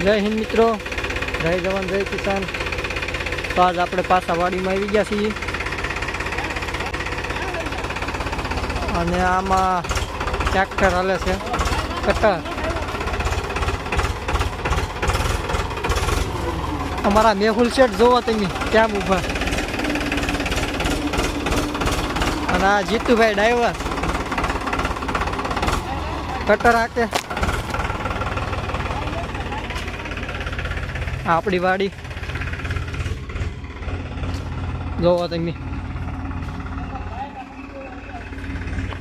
જય હિન્દ મિત્રો. જય જવાન, જય કિસાન. તો આજ આપણે પાછા વાડીમાં આવી ગયા છીએ. અને આમાં ટ્રેક્ટર હાલે છે. કટર અમારા મેહુલ શેઠ જોવો તમે ક્યાં ઊભા? અને આ જીતુભાઈ ડ્રાઈવર. કટર હાકે. આપણી વાડી. જોવો તમે.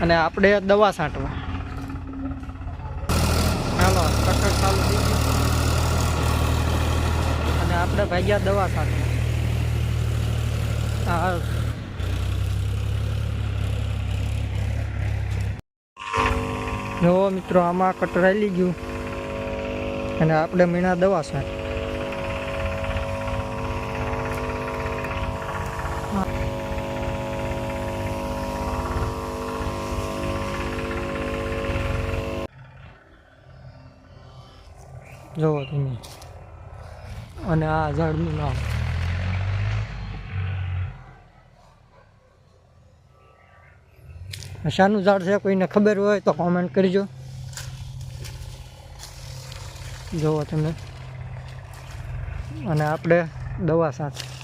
અને આપણે દવા છાંટવા. ચાલો કટર ચાલુ થઈ ગયું. અને આપણે ભાગ્યા દવા છાંટવા. હા જો મિત્રો, આમાં કટર આવી ગયું. અને આપણે મીણા દવા છાંટ જોવો તમે. અને આ ઝાડનું નામ. શાનું ઝાડ છે, કોઈને ખબર હોય તો કોમેન્ટ કરજો. જોવો તમે. અને આપણે દવા સાથે.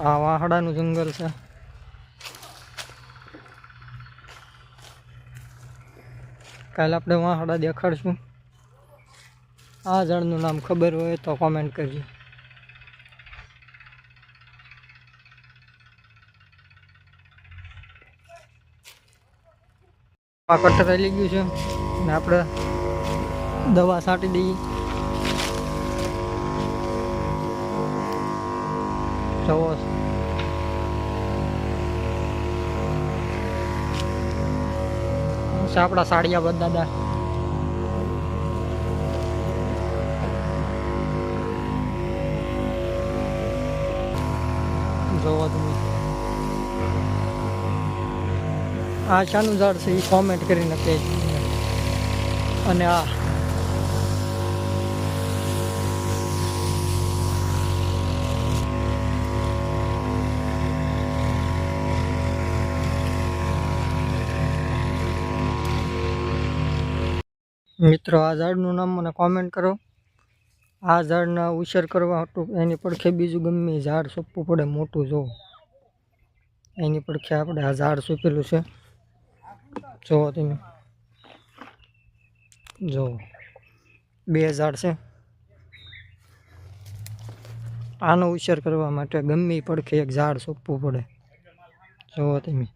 આ વાહડાનું જંગલ છે. કાલે આપણે વાહડા દેખાડશું. આ ઝાડનું નામ ખબર હોય તો કોમેન્ટ કરજો. આ કટર આવી ગયું છે. ને આપણે દવા છાંટી દઈએ. જવો છે આપણા સાડિયા બધા દાદા જોવો તમે આ શાનું ઝાડ છે એ કોમેન્ટ કરીને કહેજો અને આ મિત્રો, આ ઝાડનું નામ મને કોમેન્ટ કરો. આ ઝાડના ઉછેર કરવા હતું, એની પડખે બીજું ગમે ઝાડ સોંપવું પડે, મોટું જો. એની પડખે આપણે આ ઝાડ સોંપેલું છે. જુઓ તમે. જુઓ બે ઝાડ છે. આનો ઉછેર કરવા માટે ગમે પડખે એક ઝાડ સોંપવું પડે. જુઓ તમે.